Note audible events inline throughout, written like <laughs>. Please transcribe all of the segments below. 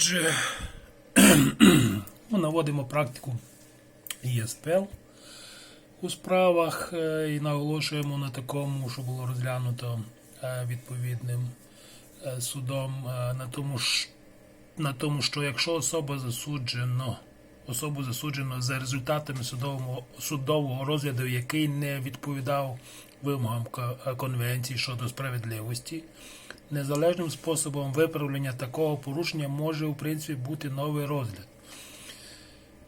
Отже, <clears throat> ми наводимо практику ЄСПЛ у справах е, і наголошуємо на такому, що було розглянуто е, відповідним е, судом, на тому, на тому, що якщо особа засуджено, особу засуджено за результатами судового, судового розгляду, який не відповідав вимогам Конвенції щодо справедливості, незалежним способом виправлення такого порушення може у принципі бути новий розгляд.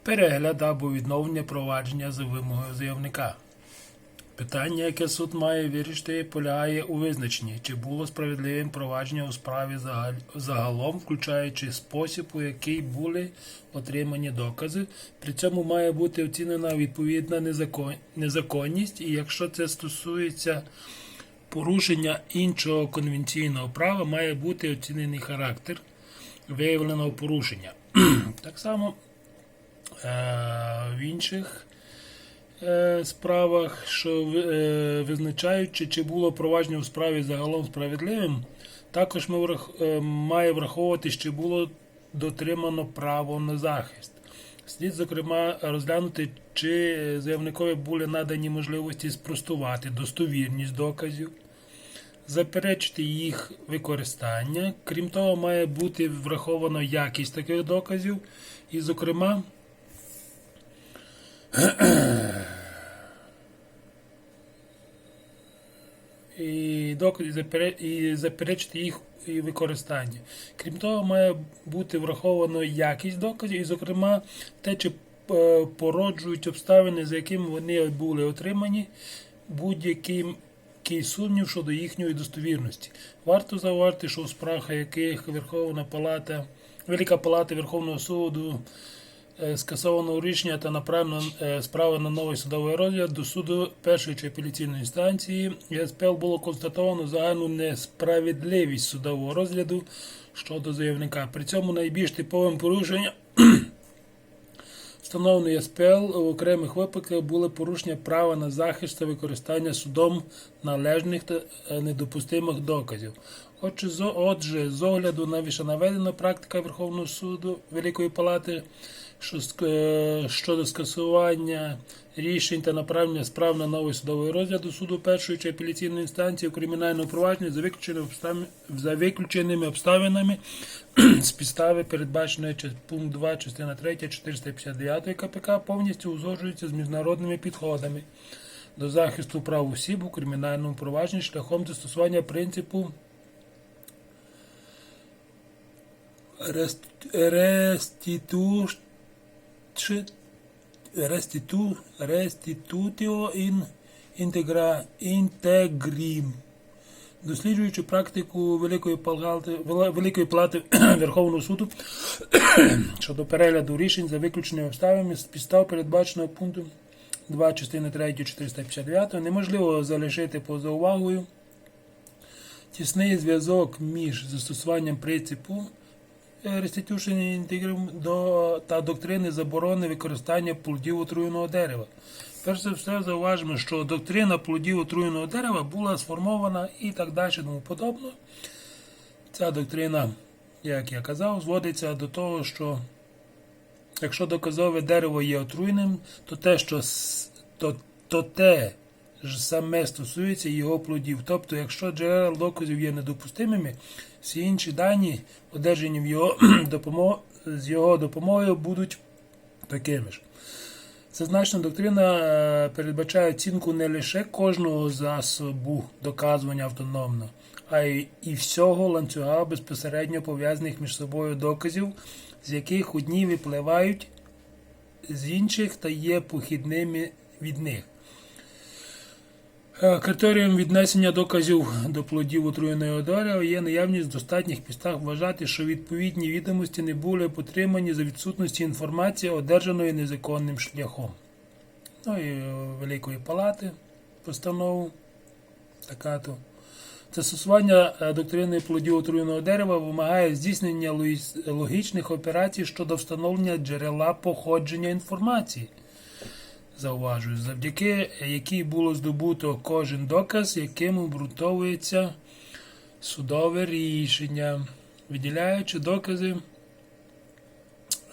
Перегляд або відновлення провадження за вимогою заявника. Питання, яке суд має вирішити, полягає у визначенні, чи було справедливим провадження у справі загалом, включаючи спосіб, у який були отримані докази. При цьому має бути оцінена відповідна незаконність, і якщо це стосується порушення іншого конвенційного права, має бути оцінений характер виявленого порушення. <clears throat> так само е, в інших е, справах, що е, визначаючи, чи було провадження у справі загалом справедливим, також ми врах- е, має враховувати, чи було дотримано право на захист. Слід, зокрема, розглянути, чи заявникові були надані можливості спростувати достовірність доказів, заперечити їх використання. Крім того, має бути врахована якість таких доказів, і, зокрема, і, і, заперечити їх використання. Крім того, має бути враховано якість доказів, і, зокрема, те, чи е, породжують обставини, за якими вони були отримані, будь-який сумнів щодо їхньої достовірності. Варто зауважити, що у справах, яких Верховна Палата, Велика Палата Верховного суду е, скасовано рішення та направлено е, справи на новий судовий розгляд до суду першої чи апеляційної інстанції. ЄСПЛ було констатовано загальну несправедливість судового розгляду щодо заявника. При цьому найбільш типовим порушенням встановленої СПЛ в окремих випадках були порушення права на захист та використання судом належних та е, недопустимих доказів. Отже, з огляду на вишенаведену практика Верховного суду Великої Палати щодо скасування рішень та направлення справ на новий судовий розгляд до суду першої чи апеляційної інстанції у кримінальному провадженні за виключеними обставин- за виключеними обставинами з підстави, передбаченої пункт 2, частина 3, 459 КПК, повністю узгоджується з міжнародними підходами до захисту прав осіб у кримінальному провадженні шляхом застосування принципу рест- реститу- чи- реститу- реститутіо ін інтегра інтегрім. Досліджуючи практику Великої Палати, Великої Палати Верховного суду щодо перегляду рішень за виключеними обставинами з підстав передбаченого пункту 2 частини 3 459 неможливо залишити поза увагою тісний зв'язок між застосуванням принципу restitution integrum до та доктрини заборони використання плодів отруєного дерева. Перш за все зауважимо, що доктрина плодів отруєного дерева була сформована і так далі тому подобно. Ця доктрина, як я казав, зводиться до того, що якщо доказове дерево є отруйним, то те, що то, то те ж саме стосується його плодів. Тобто, якщо джерела доказів є недопустимими, всі інші дані, одержані в його <clears throat> з його допомогою, будуть такими ж. Зазначена доктрина е, передбачає оцінку не лише кожного засобу доказування автономно, а й і всього ланцюга безпосередньо пов'язаних між собою доказів, з яких одні випливають з інших та є похідними від них. Е, Критерієм віднесення доказів до плодів отруєної дерева є наявність достатніх підстав вважати, що відповідні відомості не були потримані за відсутності інформації, одержаної незаконним шляхом. Ну і е, Великої Палати постанову така то. Застосування е, доктрини плодів отруєного дерева вимагає здійснення логічних операцій щодо встановлення джерела походження інформації. Зауважую, завдяки якій було здобуто кожен доказ, яким обґрунтовується судове рішення, виділяючи докази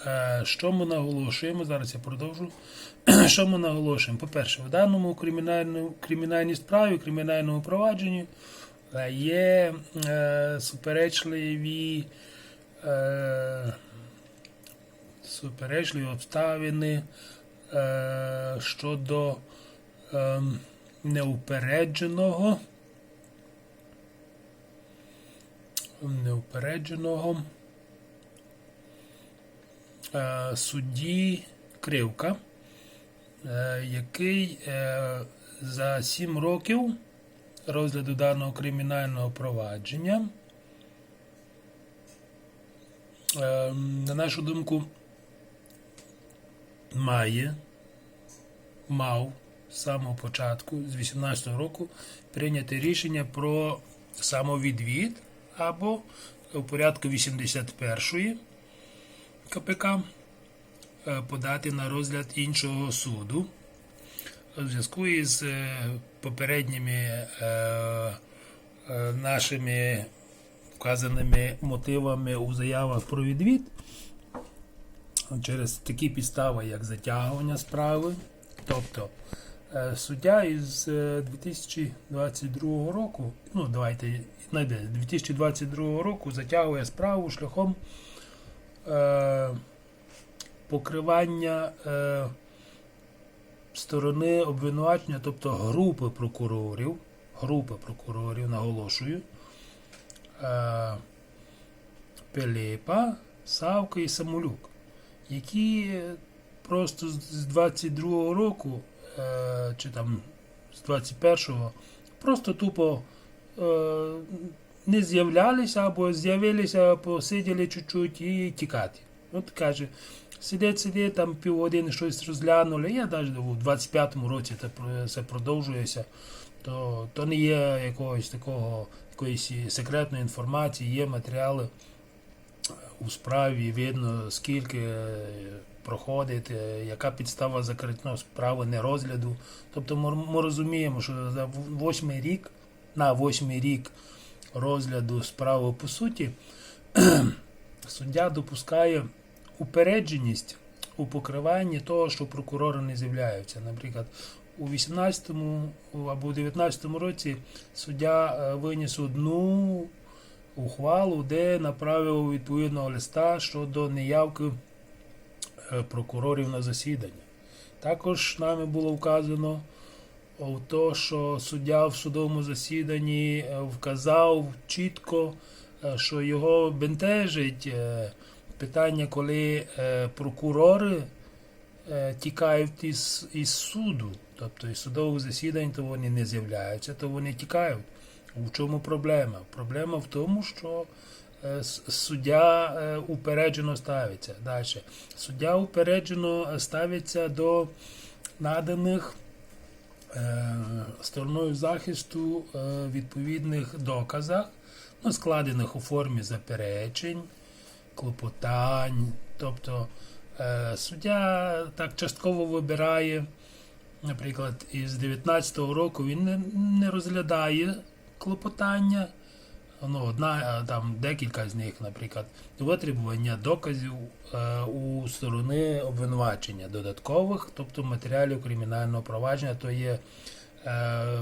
Е, Що ми наголошуємо? Зараз я продовжу. <clears throat> Що ми наголошуємо? По-перше, в даному кримінальній справі, кримінальному провадженні е, є е, суперечливі, суперечливі обставини е, щодо е, неупередженого. Неупередженого е, судді Кривка, е, який е, за 7 років розгляду даного кримінального провадження, е, на нашу думку, має, мав з самого початку, з 18 року, прийняти рішення про самовідвід або у порядку 81-ї КПК е, подати на розгляд іншого суду. У зв'язку із е, попередніми е, нашими вказаними мотивами у заявах про відвід через такі підстави, як затягування справи. Тобто е, суддя із е, 2022 року, ну давайте знайде, 2022 року затягує справу шляхом е, покривання е, сторони обвинувачення, тобто групи прокурорів, групи прокурорів, наголошую, е, Пилипа, Савка і Самолюк, які просто з 22-го року, е, чи там з 21-го, просто тупо е, не з'являлися або з'явилися, посиділи чуть-чуть і тікати. От каже, сидить, сидить, там півгодини щось розглянули. Я навіть у 25-му році це, продовжується. То, то не є якогось такого, якоїсь секретної інформації, є матеріали у справі, видно, скільки е, проходить, е, яка підстава закриття справи не розгляду. Тобто ми, розуміємо, що за восьмий рік, на восьмий рік розгляду справи по суті, <clears throat> суддя допускає упередженість у покриванні того, що прокурори не з'являються. Наприклад, у 18-му або у 19-му році суддя е, виніс одну ухвалу, де направив відповідного листа щодо неявки е, прокурорів на засідання. Також нами було вказано в те, що суддя в судовому засіданні е, вказав чітко, е, що його бентежить питання, коли прокурори тікають із, із суду, тобто із судових засідань, то вони не з'являються, то вони тікають. У чому проблема? Проблема в тому, що е, суддя е, упереджено ставиться. Далі. Суддя упереджено ставиться до наданих е, стороною захисту відповідних доказах, ну, складених у формі заперечень, клопотань. Тобто суддя так частково вибирає, наприклад, із 19-го року він не розглядає клопотання. Ну, одна, там декілька з них, наприклад, витребування доказів е, у сторони обвинувачення додаткових, тобто матеріалів кримінального провадження, то є е,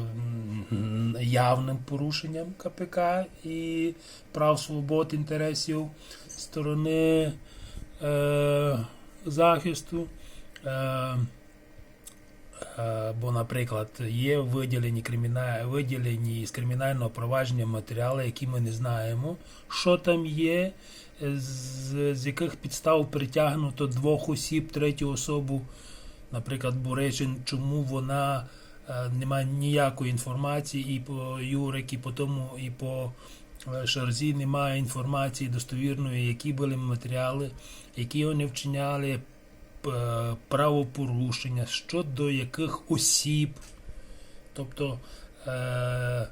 явним порушенням КПК і прав свобод інтересів сторони е, захисту. Е, Е, Бо, наприклад, є виділені, виділені з кримінального провадження матеріали, які ми не знаємо, що там є, з, з яких підстав притягнуто двох осіб, третю особу, наприклад, Буречин, чому вона е, не має ніякої інформації і по Юрик, і по тому, і по е, Шарзі немає інформації достовірної, які були матеріали, які вони вчиняли. е, правопорушення, щодо яких осіб. Тобто е,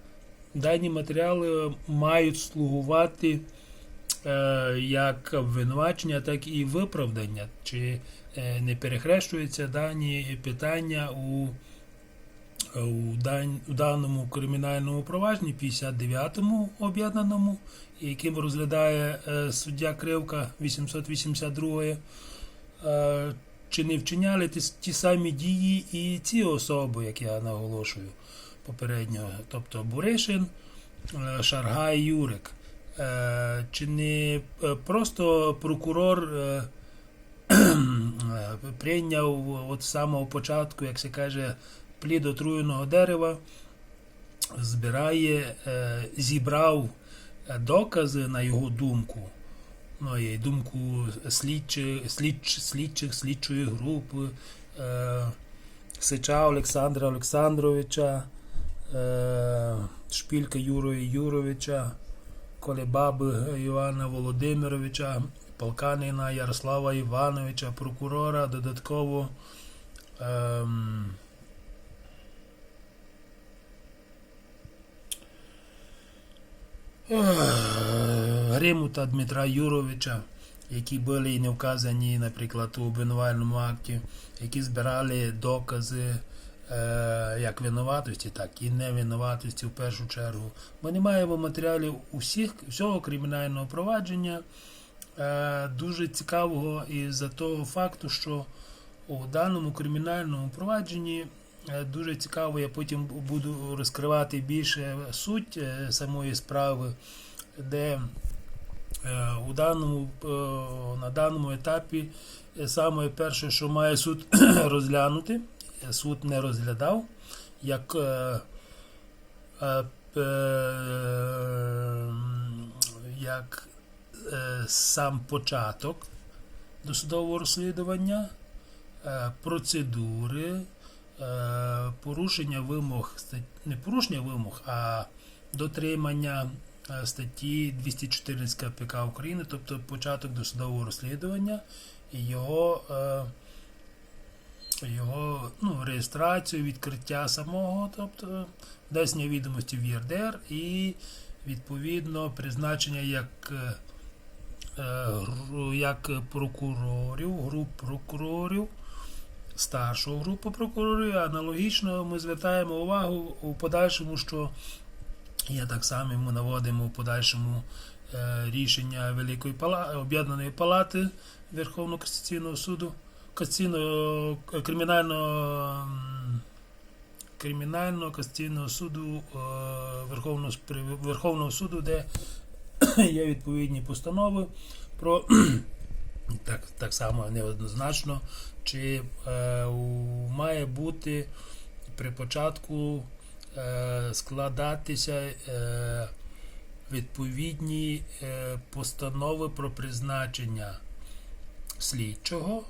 дані матеріали мають слугувати е, як обвинувачення, так і виправдання, чи е, не перехрещуються дані питання у е, у, дан- у даному кримінальному провадженні, 59-му об'єднаному, яким розглядає е, суддя Кривка 882 е, чи не вчиняли ті, самі дії і ці особи, як я наголошую попередньо, тобто Буришин, е, Шаргай, Юрик. Е, Чи не е, просто прокурор е, е, <clears throat> прийняв от з самого початку, як се каже, плід отруєного дерева, збирає, е, зібрав е, докази на його думку. Ну, і думку слідчих, слідч, слідчих слідчої групи е, Сича Олександра Олександровича, е, Шпілька Юрія Юровича, Колебаби Івана Володимировича, Полканина Ярослава Івановича, прокурора, додатково ем, ех, Гримута Дмитра Юровича, які були і не вказані, наприклад, у обвинувальному акті, які збирали докази е, як винуватості, так і невинуватості в першу чергу. Ми не маємо матеріалів усіх всього кримінального провадження. Е, дуже цікавого із-за того факту, що у даному кримінальному провадженні е, дуже цікаво, я потім буду розкривати більше суть самої справи, де у даному, е, на даному етапі е, саме перше, що має суд <clears throat> розглянути, е, суд не розглядав, як е, е, е, як е, сам початок досудового розслідування, е, процедури, е, порушення вимог, не порушення вимог, а дотримання е, статті 214 КПК України, тобто початок досудового розслідування і його, е, його ну, реєстрацію, відкриття самого, тобто внесення відомості в ЄРДР і відповідно призначення як, е, е, як прокурорів, груп прокурорів, старшого групи прокурорів. Аналогічно ми звертаємо увагу у подальшому, що є так само, ми наводимо у подальшому е, рішення Великої пала... об'єднаної палати Верховного касаційного суду, е, кримінального кримінального касаційного суду е, Верховного, Верховного суду, де <coughs> є відповідні постанови про <coughs> так, так само неоднозначно, чи має бути при початку складатися е, відповідні е, постанови про призначення слідчого,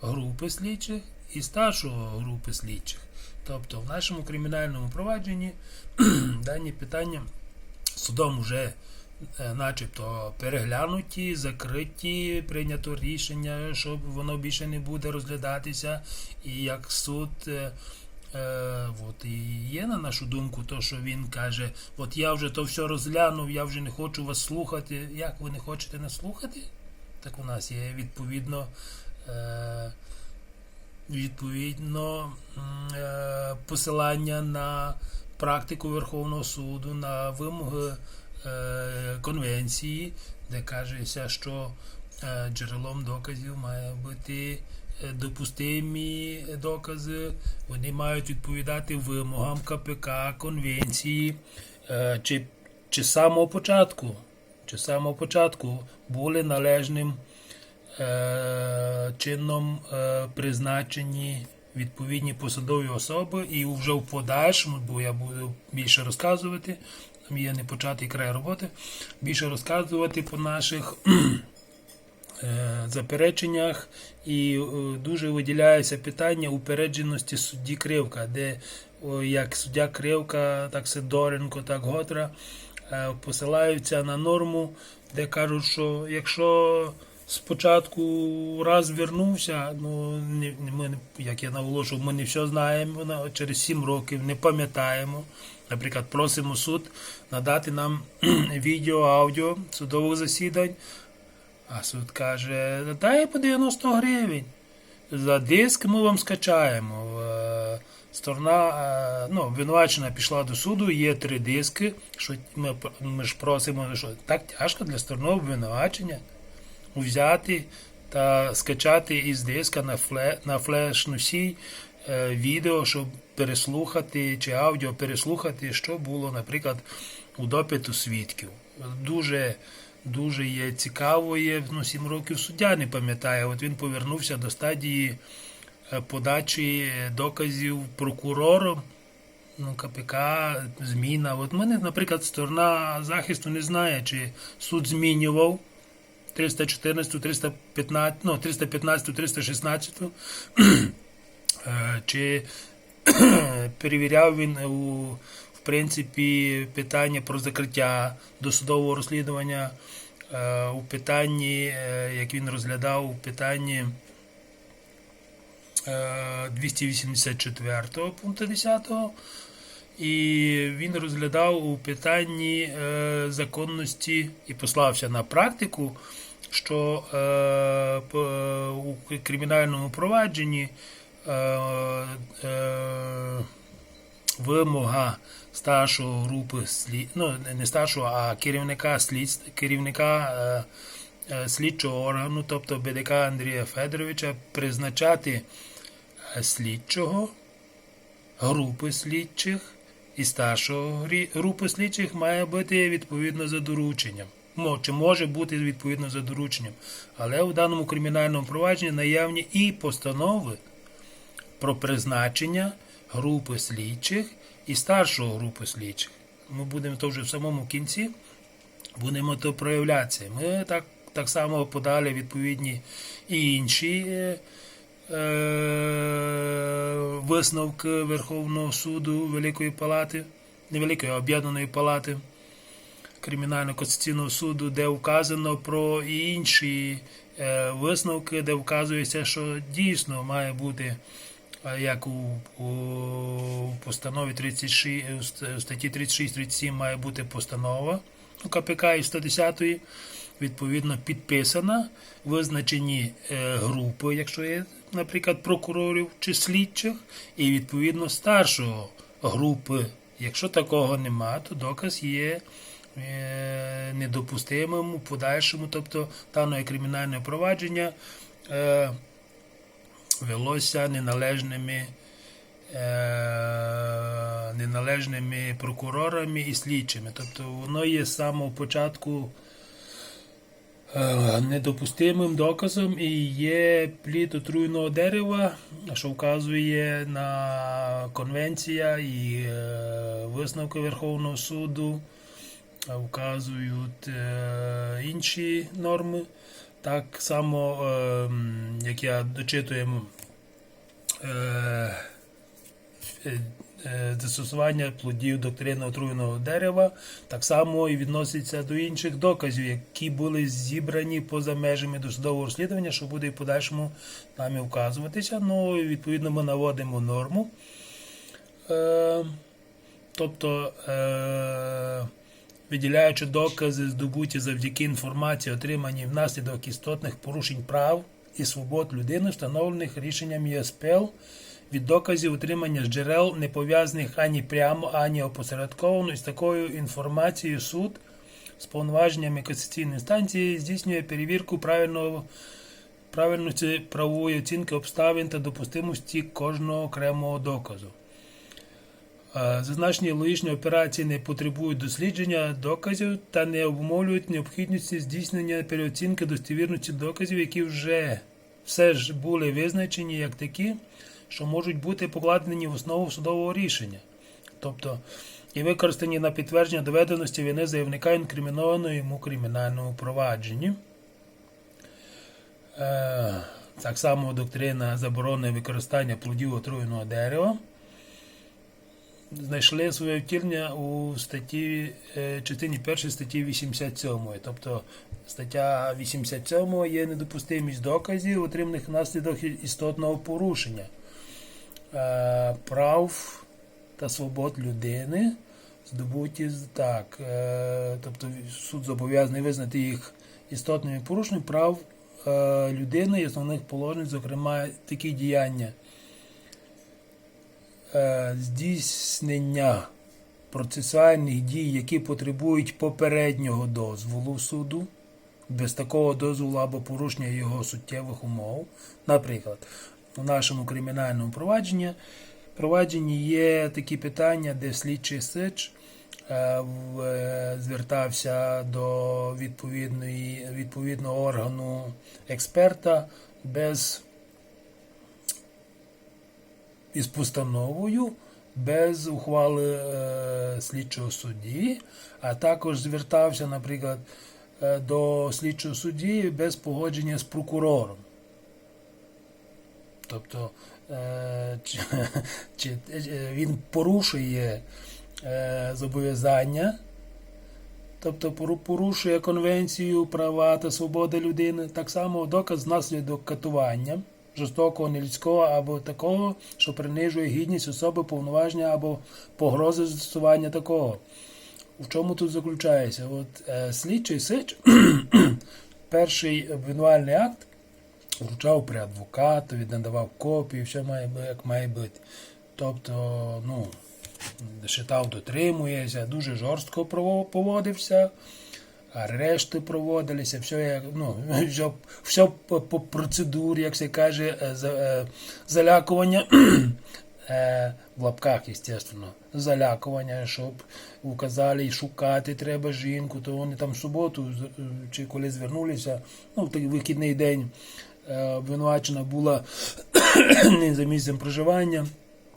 групи слідчих і старшого групи слідчих. Тобто в нашому кримінальному провадженні <clears throat> дані питання судом вже е, начебто переглянуті, закриті, прийнято рішення, що воно більше не буде розглядатися, і як суд. Е, от, і є на нашу думку, то, що він каже, от я вже то все розглянув, я вже не хочу вас слухати. Як ви не хочете нас слухати? Так у нас є відповідно, е, відповідно е, посилання на практику Верховного суду, на вимоги е, конвенції, де кажеться, що е, джерелом доказів має бути допустимі докази, вони мають відповідати вимогам КПК, конвенції, е, чи, чи самого початку, чи самого початку були належним е, чином е, призначені відповідні посадові особи, і вже в подальшому, бо я буду більше розказувати, там є не початий край роботи, більше розказувати по наших е, запереченнях, і е, дуже виділяється питання упередженості судді Кривка, де як суддя Кривка, так Сидоренко, так Готра е, посилаються на норму, де кажуть, що якщо спочатку раз вернувся, ну ми, як я наголошував, ми не все знаємо, на- через 7 років не пам'ятаємо. Наприклад, просимо суд надати нам <clears throat> відео, аудіо судових засідань. А суд каже, дай по 90 гривень. За диск ми вам скачаємо. Е, сторона, е, ну, обвинувачена пішла до суду, є три диски, що ми, ми ж просимо, що так тяжко для сторони обвинувачення взяти та скачати із диска на, фле, на флеш-носій е, відео, щоб переслухати чи аудіо переслухати, що було, наприклад, у допиту свідків. Дуже, дуже є цікаво, є ну, 7 років суддя не пам'ятає. От він повернувся до стадії е, подачі доказів прокурором. Ну, КПК, зміна. От мене, наприклад, сторона захисту не знає, чи суд змінював 314, 315, ну, 315, 316, <clears throat> е, чи <clears throat> перевіряв він у, принципі питання про закриття досудового розслідування е, у питанні, е, як він розглядав у питанні е, 284 пункту 10 і він розглядав у питанні е, законності і послався на практику, що е, у кримінальному провадженні е, е, вимога старшого групи слід, ну не старшого, а керівника слідств, керівника е, е, слідчого органу, тобто БДК Андрія Федоровича, призначати е, слідчого групи слідчих і старшого групи слідчих має бути відповідно за дорученням. Чи може бути відповідно за дорученням. Але у даному кримінальному провадженні наявні і постанови про призначення групи слідчих і старшого групи слідчих. Ми будемо то вже в самому кінці, будемо то проявлятися. Ми так, так само подали відповідні і інші е, е, висновки Верховного суду Великої Палати, не Великої, а Об'єднаної Палати Кримінально-Конституційного суду, де вказано про інші е, висновки, де вказується, що дійсно має бути, як у, у постанові 36, у статті 36-37 має бути постанова у КПК і 110 відповідно підписана, визначені е, групи, якщо є, наприклад, прокурорів чи слідчих, і відповідно старшого групи. Якщо такого нема, то доказ є е, недопустимим у подальшому, тобто дане кримінальне провадження е, велося неналежними. е, Неналежними прокурорами і слідчими. Тобто воно є з самого початку е, недопустимим доказом і є плід отруйного дерева, що вказує на конвенція і е, висновки Верховного суду, вказують е, інші норми. Так само, е, як я дочитуємо, е, е, е, застосування плодів доктрини отруєного дерева так само і відноситься до інших доказів, які були зібрані поза межами досудового розслідування, що буде і в подальшому нами вказуватися. Ну, і відповідно, ми наводимо норму. Е, тобто, виділяючи докази, здобуті завдяки інформації, отриманій внаслідок істотних порушень прав і свобод людини, встановлених рішенням ЄСПЛ, від доказів отримання з джерел, не пов'язаних ані прямо, ані опосередковано, і з такою інформацією суд з повноваженнями конституційної інстанції здійснює перевірку правильного правильності правової оцінки обставин та допустимості кожного окремого доказу. Е, Зазначені логічні операції не потребують дослідження доказів та не обумовлюють необхідності здійснення переоцінки достовірності доказів, які вже все ж були визначені як такі, що можуть бути покладені в основу судового рішення, тобто і використані на підтвердження доведеності вини заявника інкримінованої йому кримінальному провадженні. Е, Так само доктрина заборони використання плодів отруєного дерева знайшли своє втілення у статті е, частині 1 статті 87. Тобто стаття 87 є недопустимість доказів, отриманих внаслідок істотного порушення е, прав та свобод людини, здобуті так. е, Тобто суд зобов'язаний визнати їх істотними порушеннями прав людини і основних положень, зокрема такі діяння здійснення процесуальних дій, які потребують попереднього дозволу суду, без такого дозволу або порушення його суттєвих умов. Наприклад, у нашому кримінальному провадженні, провадженні є такі питання, де слідчий сич е, е, звертався до відповідної, відповідного органу експерта без із постановою без ухвали е, слідчого судді, а також звертався, наприклад, е, до слідчого судді без погодження з прокурором. Тобто е, чи, <laughs> чи е, він порушує е, зобов'язання, тобто порушує конвенцію права та свободи людини, так само доказ наслідок катування, жорстокого, нелюдського або такого, що принижує гідність особи, повноваження або погрози застосування такого. В чому тут заключається? От е, слідчий сич, <clears throat> перший обвинувальний акт вручав при адвокату, він надавав копії, все має як має бути. Тобто, ну, Шитав дотримується, дуже жорстко поводився, арешти проводилися, все, ну, <laughs> все, все по, процедурі, як се каже, е, е, залякування. <clears throat> е, В лапках, естественно, залякування, щоб указали шукати треба жінку, то вони там в суботу чи коли звернулися, ну, в такий вихідний день обвинувачена була <clears throat> не за місцем проживання.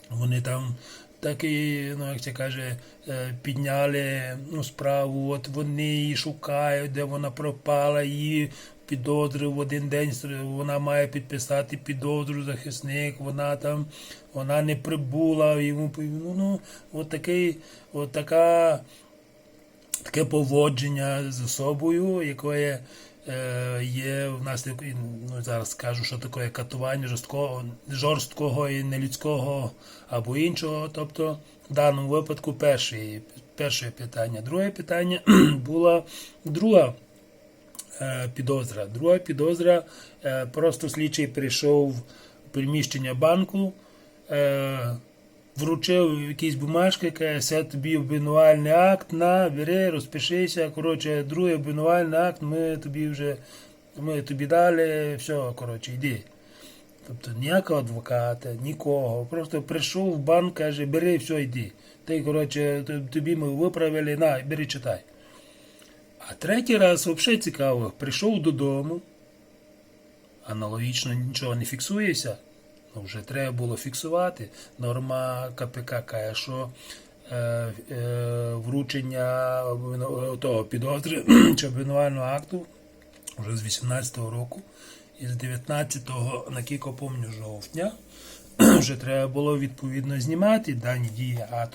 Вони там такі, ну як це каже, е, підняли ну, справу, от вони її шукають, де вона пропала, її підозрив в один день, вона має підписати підозру захисник, вона там, вона не прибула, йому ну, ну от такий, от така таке поводження з особою, якої є в нас як- ну, зараз скажу, що таке катування жорсткого, жорсткого і нелюдського або іншого. Тобто, в даному випадку перше, перше питання. Друге питання <clears throat> була друга е, підозра. Друга підозра, е, просто слідчий прийшов в приміщення банку. Вручив якісь бумажки, каже, тобі обвинувальний акт, на, бери, розпишися. Коротше, другий обвинувальний акт, ми тобі вже ми тобі дали, все, коротше, йди. Тобто ніякого адвоката, нікого. Просто прийшов в банк, каже, бери, все, йди. Ти, коротше, тобі ми виправили, на, бери, читай. А третій раз взагалі цікаво, прийшов додому, аналогічно нічого не фіксується. Ну, вже треба було фіксувати. Норма КПК каже, що е, е, вручення того підозри <clears throat> чи обвинувального акту вже з 18-го року і з 19-го, наскільки помню, жовтня <clears throat> вже треба було відповідно знімати дані дії, а